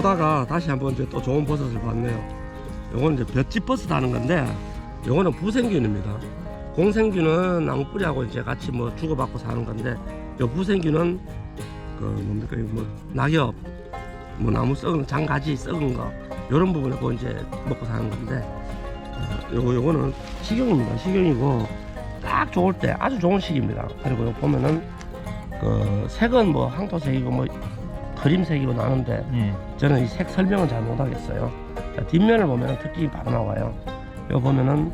오다가 다시 한번 이제 또 좋은 버섯을 봤네요. 요거는 이제 볏짚 버섯 하는 건데 요거는 부생균입니다. 공생균은 나무 뿌리하고 이제 같이 뭐 주고받고 사는 건데 요 부생균은 그 뭡니까 뭐 낙엽 뭐 나무 썩은 장가지 썩은 거 요런 부분에 그 이제 먹고 사는 건데 어, 요거 요거는 식용입니다. 식용이고 딱 좋을 때 아주 좋은 시기입니다. 그리고 요 보면은 그 색은 뭐 황토색이고 뭐 그림색이고 나는데 예. 저는 이 색 설명은 잘 못하겠어요. 자, 뒷면을 보면 특징이 바로 나와요. 여기 보면은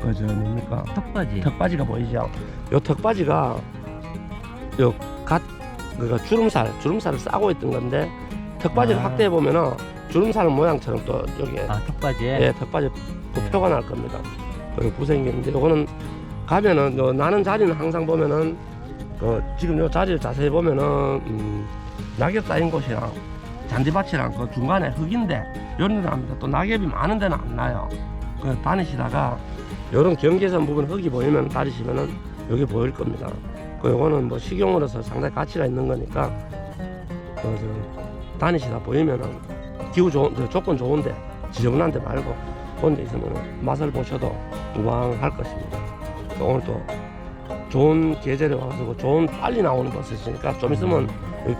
그저 뭡니까 턱받이. 턱받이가 보이죠? 요 턱받이가 요갓 그니까 주름살 주름살을 싸고 있던 건데 턱받이를 아. 확대해 보면은 주름살 모양처럼 또 여기에 아 턱받이에. 예, 턱받이 그 네. 표가 날 겁니다. 그리고 부생기인데 요거는 가면은 요 나는 자리는 항상 보면은 그 지금 요 자리를 자세히 보면은 음, 낙엽 쌓인 곳이랑 잔디밭이랑 그 중간에 흙인데 요런 데 납니다. 또 낙엽이 많은 데는 안 나요. 그 다니시다가 요런 경계선 부분 흙이 보이면 다니시면은 여기 보일 겁니다. 그 요거는 뭐 식용으로서 상당히 가치가 있는 거니까 그 저, 다니시다 보이면은 기후 좋은 저 조건 좋은데 지저분한 데 말고 그런 데 있으면 맛을 보셔도 우왕할 것입니다. 또 오늘 또 좋은 계절에 와가지고 좋은 빨리 나오는 버섯이니까 좀 있으면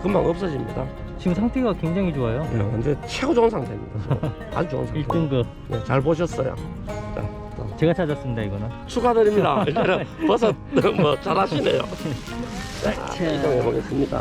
금방 없어집니다. 지금 상태가 굉장히 좋아요. 예, 근데 최고 좋은 상태입니다. 아주 좋은 상태. 1등급. 네, 잘 보셨어요. 자, 또 제가 찾았습니다 이거는. 축하드립니다. 이제는 버섯 뭐 잘하시네요. 자, 이동해 보겠습니다.